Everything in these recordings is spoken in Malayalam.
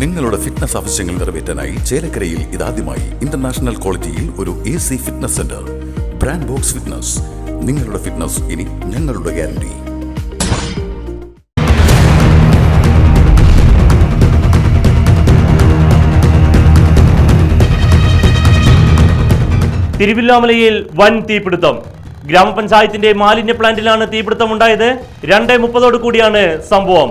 നിങ്ങളുടെ ഫിറ്റ്നസ് ആവശ്യങ്ങൾ നിറവേറ്റാനായി ചേലക്കരയിൽ ഇതാദ്യമായി ഇന്റർനാഷണൽ ക്വാളിറ്റിയിൽ ഒരു A C fitness centre brand box fitness നിങ്ങളുടെ ഫിറ്റ്നസ് ഇനി ഞങ്ങളുടെ ഗ്യാരണ്ടി തിരുവില്ലാമലയിൽ വൻ തീപിടുത്തം. ഗ്രാമപഞ്ചായത്തിന്റെ മാലിന്യ പ്ലാന്റിലാണ് തീപിടുത്തം ഉണ്ടായത് രണ്ടേ മുപ്പതോടു കൂടിയാണ് സംഭവം.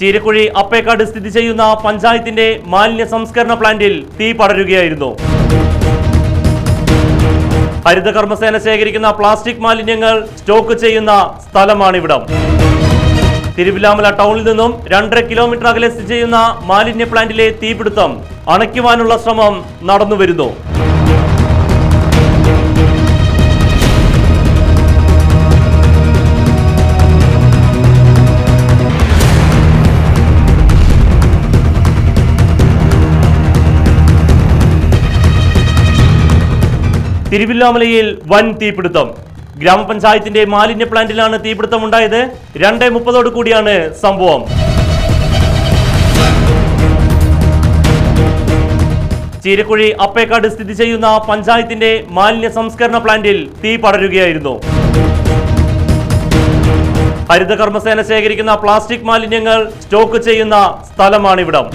ചീരക്കുഴി അപ്പേക്കാട് സ്ഥിതി ചെയ്യുന്ന പഞ്ചായത്തിന്റെ മാലിന്യ സംസ്കരണ പ്ലാന്റിൽ തീ പടരുകയായിരുന്നു. ഹരിത കർമ്മസേന ശേഖരിക്കുന്ന പ്ലാസ്റ്റിക് മാലിന്യങ്ങൾ സ്റ്റോക്ക് ചെയ്യുന്ന സ്ഥലമാണിവിടം. തിരുവില്ലാമല ടൗണിൽ നിന്നും രണ്ടര കിലോമീറ്റർ അകലെ സ്ഥിതി ചെയ്യുന്ന മാലിന്യ പ്ലാന്റിലെ തീപിടുത്തം അണയ്ക്കുവാനുള്ള ശ്രമം നടന്നുവരുന്നു. തിരുവില്ലാമലയിൽ വൻ തീപിടുത്തം. ഗ്രാമപഞ്ചായത്തിന്റെ മാലിന്യ പ്ലാന്റിലാണ് തീപിടുത്തം ഉണ്ടായത് രണ്ടേ മുപ്പതോട് കൂടിയാണ് സംഭവം. ചീരക്കുഴി അപ്പേക്കാട് സ്ഥിതി ചെയ്യുന്ന പഞ്ചായത്തിന്റെ മാലിന്യ സംസ്കരണ പ്ലാന്റിൽ തീ പടരുകയായിരുന്നു. ഹരിത കർമ്മസേന ശേഖരിക്കുന്ന പ്ലാസ്റ്റിക് മാലിന്യങ്ങൾ സ്റ്റോക്ക് ചെയ്യുന്ന സ്ഥലമാണിവിടം.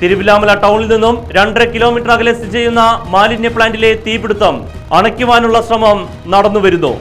തിരുവില്ലാമല ടൗണിൽ നിന്നും രണ്ടര കിലോമീറ്റർ അകലെ സ്ഥിതി ചെയ്യുന്ന മാലിന്യ പ്ലാന്റിലെ തീപിടുത്തം അണയ്ക്കുവാനുള്ള ശ്രമം നടന്നുവരുന്നു.